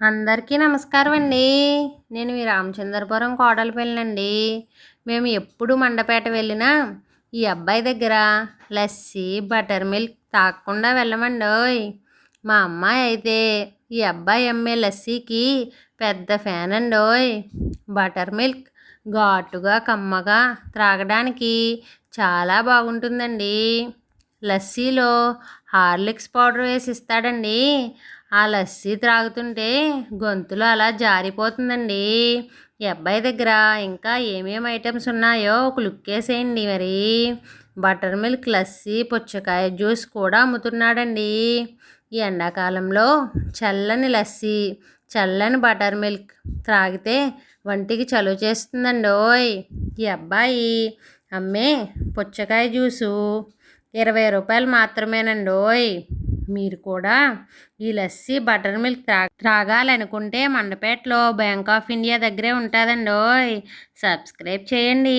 అందరికీ నమస్కారం అండి నేను మీ రామచంద్రపురం కోడలు పెళ్ళండి మేము ఎప్పుడు మండపేట వెళ్ళినా ఈ అబ్బాయి దగ్గర లస్సీ బటర్ మిల్క్ తాగకుండా వెళ్ళమండోయ్ మా అమ్మాయి అయితే ఈ అబ్బాయి అమ్మే లస్సీకి పెద్ద ఫ్యాన్ అండోయ్ బటర్ మిల్క్ ఘాటుగా కమ్మగా త్రాగడానికి చాలా బాగుంటుందండి. లస్సీలో హార్లిక్స్ పౌడర్ వేసి ఇస్తాడండి ఆ లస్సీ త్రాగుతుంటే గొంతులో అలా జారిపోతుందండి. ఈ అబ్బాయి దగ్గర ఇంకా ఏమేమి ఐటమ్స్ ఉన్నాయో ఒక లుక్ వేసేయండి మరి. బటర్ మిల్క్ లస్సీ పుచ్చకాయ జ్యూస్ కూడా అమ్ముతున్నాడండి. ఈ ఎండాకాలంలో చల్లని లస్సీ చల్లని బటర్ మిల్క్ త్రాగితే వంటికి చలువ చేస్తుందండి ఓయ్ ఈ అబ్బాయి అమ్మే పుచ్చకాయ జ్యూసు. ఇరవై రూపాయలు మాత్రమేనండి. ఓయ్ మీరు కూడా ఈ లస్సీ బటర్ మిల్క్ త్రా త్రాగాలనుకుంటే మండపేటలో బ్యాంక్ ఆఫ్ ఇండియా దగ్గరే ఉంటుందండి. ఓయ్ సబ్స్క్రైబ్ చేయండి.